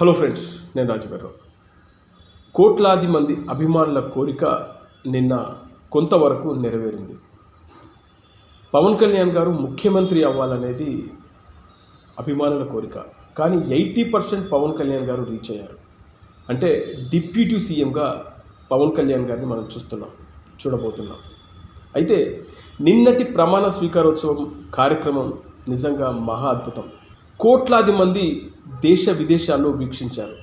Hello friends నేను రాజుగారు కోట్లాది మంది అభిమానుల కోరిక నిన్న కొంతవరకు నెరవేరింది. పవన్ కళ్యాణ్ గారు ముఖ్యమంత్రి అవ్వాలనేది అభిమానుల కోరిక. కానీ ఎయిటీ పర్సెంట్ పవన్ కళ్యాణ్ గారు రీచ్ అయ్యారు. అంటే డిప్యూటీ సీఎంగా పవన్ కళ్యాణ్ గారిని మనం చూస్తున్నాం చూడబోతున్నాం. అయితే నిన్నటి ప్రమాణ స్వీకారోత్సవం కార్యక్రమం నిజంగా మహా అద్భుతం. కోట్లాది మంది దేశ విదేశాల్లో వీక్షించారు.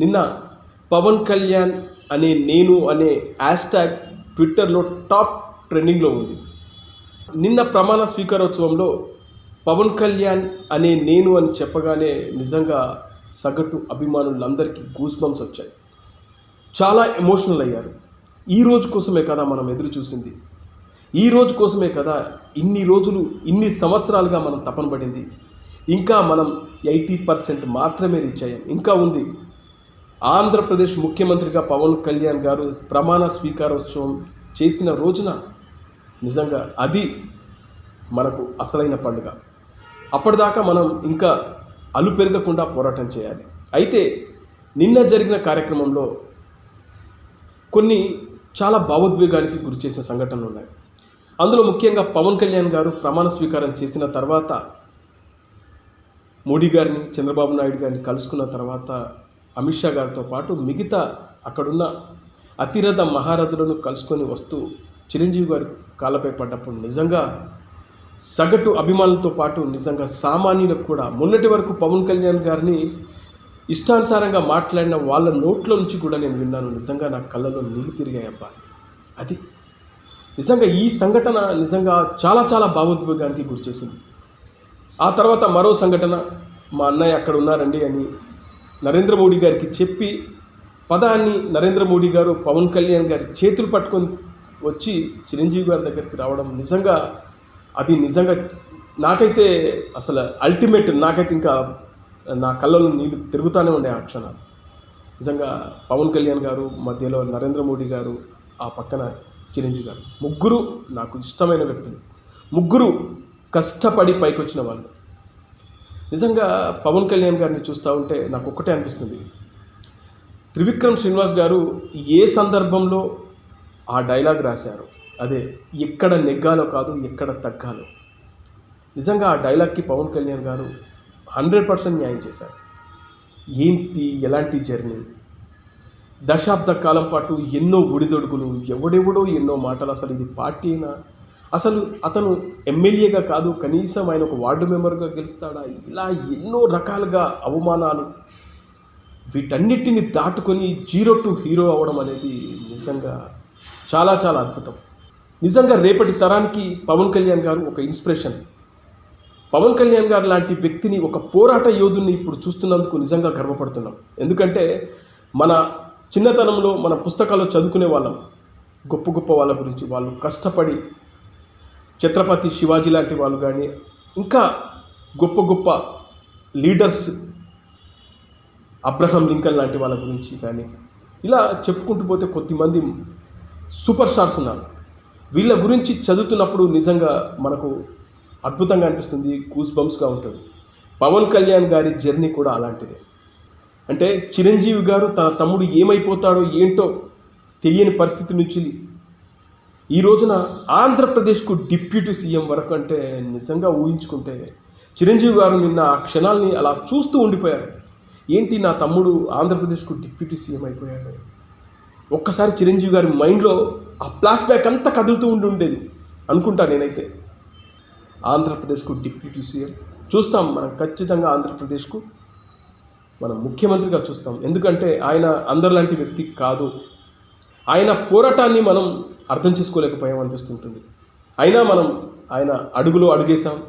నిన్న పవన్ కళ్యాణ్ అనే నేను అనే హ్యాష్ట్యాగ్ ట్విట్టర్లో టాప్ ట్రెండింగ్లో ఉంది. నిన్న ప్రమాణ స్వీకారోత్సవంలో పవన్ కళ్యాణ్ అనే నేను అని చెప్పగానే నిజంగా సగటు అభిమానులందరికీ గూస్ బంప్స్ వచ్చాయి. చాలా ఎమోషనల్ అయ్యారు. ఈ రోజు కోసమే కదా మనం ఎదురు చూసింది. ఈ రోజు కోసమే కదా ఇన్ని రోజులు ఇన్ని సంవత్సరాలుగా మనం తపన పడింది. ఇంకా మనం ఎయిటీ పర్సెంట్ మాత్రమే రీచ్ అయ్యాం. ఇంకా ఉంది. ఆంధ్రప్రదేశ్ ముఖ్యమంత్రిగా పవన్ కళ్యాణ్ గారు ప్రమాణ స్వీకారోత్సవం చేసిన రోజున నిజంగా అది మనకు అసలైన పండుగ. అప్పటిదాకా మనం ఇంకా అలు పెరగకుండా పోరాటం చేయాలి. అయితే నిన్న జరిగిన కార్యక్రమంలో కొన్ని చాలా భావోద్వేగానికి గురి చేసిన సంఘటనలు ఉన్నాయి. అందులో ముఖ్యంగా పవన్ కళ్యాణ్ గారు ప్రమాణ స్వీకారం చేసిన తర్వాత మోడీ గారిని చంద్రబాబు నాయుడు గారిని కలుసుకున్న తర్వాత అమిత్ షా గారితో పాటు మిగతా అక్కడున్న అతిరథ మహారథులను కలుసుకొని వస్తూ చిరంజీవి గారి కాళ్ళపై పడ్డప్పుడు నిజంగా సగటు అభిమానులతో పాటు నిజంగా సామాన్యులకు కూడా మొన్నటి వరకు పవన్ కళ్యాణ్ గారిని ఇష్టానుసారంగా మాట్లాడిన వాళ్ళ నోట్ల నుంచి కూడా నేను విన్నాను. నిజంగా నా కళ్ళలో నీళ్ళు తిరిగాయబ్బా. అది నిజంగా ఈ సంఘటన నిజంగా చాలా చాలా భావోద్వేగానికి గురిచేసింది ఆ తర్వాత మరో సంఘటన మా అన్నయ్య అక్కడ ఉన్నారండి అని నరేంద్ర మోడీ గారికి చెప్పి పదాన్ని నరేంద్ర మోడీ గారు పవన్ కళ్యాణ్ గారి చేతులు పట్టుకొని వచ్చి చిరంజీవి గారి దగ్గరికి రావడం నిజంగా అది నిజంగా నాకైతే అసలు అల్టిమేట్ నాకైతే ఇంకా నా కళ్ళలో నీళ్ళు తిరుగుతూనే ఉండే ఆ క్షణాలు నిజంగా పవన్ కళ్యాణ్ గారు మధ్యలో నరేంద్ర మోడీ గారు ఆ పక్కన చిరంజీవి గారు ముగ్గురు నాకు ఇష్టమైన వ్యక్తులు. ముగ్గురు కష్టపడి పైకి వచ్చిన వాళ్ళు. నిజంగా పవన్ కళ్యాణ్ గారిని చూస్తూ ఉంటే నాకు ఒక్కటే అనిపిస్తుంది. త్రివిక్రమ్ శ్రీనివాస్ గారు ఏ సందర్భంలో ఆ డైలాగ్ రాశారు అదే ఎక్కడ నెగ్గాలో కాదు ఎక్కడ తగ్గాలో. నిజంగా ఆ డైలాగ్కి పవన్ కళ్యాణ్ గారు హండ్రెడ్ పర్సెంట్ న్యాయం చేశారు. ఏంటి ఎలాంటి జర్నీ? దశాబ్ద కాలం పాటు ఎన్నో ఒడిదొడుగులు ఎవడెవడో ఎన్నో మాటలు అసలు ఇది పార్టీ అయినా అసలు అతను ఎమ్మెల్యేగా కాదు కనీసం ఆయన ఒక వార్డు మెంబర్గా గెలుస్తాడా? ఇలా ఎన్నో రకాలుగా అవమానాలు. వీటన్నిటిని దాటుకొని జీరో టు హీరో అవ్వడం అనేది నిజంగా చాలా చాలా అద్భుతం. నిజంగా రేపటి తరానికి పవన్ కళ్యాణ్ గారు ఒక ఇన్స్పిరేషన్. పవన్ కళ్యాణ్ గారు లాంటి వ్యక్తిని ఒక పోరాట యోధుని ఇప్పుడు చూస్తున్నందుకు నిజంగా గర్వపడుతున్నాం. ఎందుకంటే మన చిన్నతనంలో మన పుస్తకాల్లో చదువుకునే వాళ్ళం. గొప్ప గొప్ప వాళ్ళ గురించి వాళ్ళు కష్టపడి ఛత్రపతి శివాజీ లాంటి వాళ్ళు కానీ ఇంకా గొప్ప గొప్ప లీడర్స్ అబ్రహం లింకన్ లాంటి వాళ్ళ గురించి కానీ ఇలా చెప్పుకుంటూ పోతే కొద్దిమంది సూపర్ స్టార్స్ ఉన్నారు. వీళ్ళ గురించి చదువుతున్నప్పుడు నిజంగా మనకు అద్భుతంగా అనిపిస్తుంది గూస్ బంప్స్గా ఉంటుంది. పవన్ కళ్యాణ్ గారి జర్నీ కూడా అలాంటిదే. అంటే చిరంజీవి గారు తన తమ్ముడు ఏమైపోతాడో ఏంటో తెలియని పరిస్థితి నుంచి ఈ రోజున ఆంధ్రప్రదేశ్కు డిప్యూటీ సీఎం వరకు అంటే నిజంగా ఊహించుకుంటే చిరంజీవి గారు నిన్న ఆ క్షణాల్ని అలా చూస్తూ ఉండిపోయారు. ఏంటి నా తమ్ముడు ఆంధ్రప్రదేశ్కు డిప్యూటీ సీఎం అయిపోయాడు. ఒక్కసారి చిరంజీవి గారి మైండ్లో ఆ ఫ్లాష్ బ్యాక్ అంతా కదులుతూ ఉండి ఉండేది. అనుకుంటా నేనైతే. ఆంధ్రప్రదేశ్కు డిప్యూటీ సీఎం. చూస్తాం మనం ఖచ్చితంగా ఆంధ్రప్రదేశ్కు మనం ముఖ్యమంత్రిగా చూస్తాం. ఎందుకంటే ఆయన అందరిలాంటి వ్యక్తి కాదు. ఆయన పోరాటాన్ని మనం అర్థం చేసుకోలేకపోయాం అనిపిస్తుంటుంది. అయినా మనం ఆయన అడుగులో అడుగేశాం.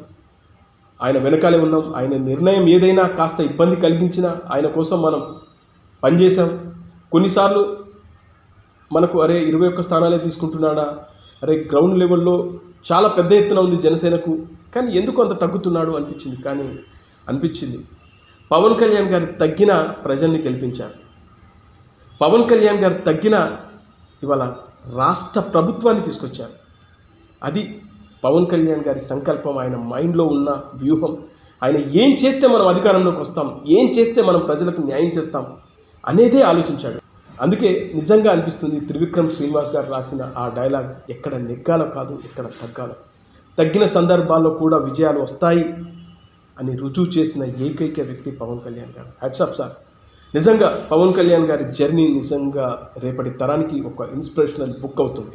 ఆయన వెనకాలే ఉన్నాం. ఆయన నిర్ణయం ఏదైనా కాస్త ఇబ్బంది కలిగించినా ఆయన కోసం మనం పనిచేసాం కొన్నిసార్లు మనకు అరే ఇరవై ఒక్క స్థానాలే తీసుకుంటున్నాడా? అరే గ్రౌండ్ లెవెల్లో చాలా పెద్ద ఎత్తున ఉంది జనసేనకు. కానీ ఎందుకు అంత తగ్గుతున్నాడు అనిపించింది. కానీ అనిపించింది. పవన్ కళ్యాణ్ గారి తగ్గిన ప్రజల్ని గెలిపించారు. పవన్ కళ్యాణ్ గారు తగ్గిన ఇవాళ రాష్ట్ర ప్రభుత్వాన్ని తీసుకొచ్చారు. అది పవన్ కళ్యాణ్ గారి సంకల్పం ఆయన మైండ్లో ఉన్న వ్యూహం. ఆయన ఏం చేస్తే మనం అధికారంలోకి వస్తాం? ఏం చేస్తే మనం ప్రజలకు న్యాయం చేస్తాం? అనేదే ఆలోచించాడు. అందుకే నిజంగా అనిపిస్తుంది త్రివిక్రమ్ శ్రీనివాస్ గారు రాసిన ఆ డైలాగ్ ఎక్కడ నెగ్గాలో కాదు ఎక్కడ తగ్గాలో. తగ్గిన సందర్భాల్లో కూడా విజయాలు వస్తాయి అని రుజువు చేసిన ఏకైక వ్యక్తి పవన్ కళ్యాణ్ గారు. హ్యాట్సాప్ సార్ నిజంగా పవన్ కళ్యాణ్ గారి జర్నీ నిజంగా రేపటి తరానికి ఒక ఇన్స్పిరేషనల్ బుక్ అవుతుంది.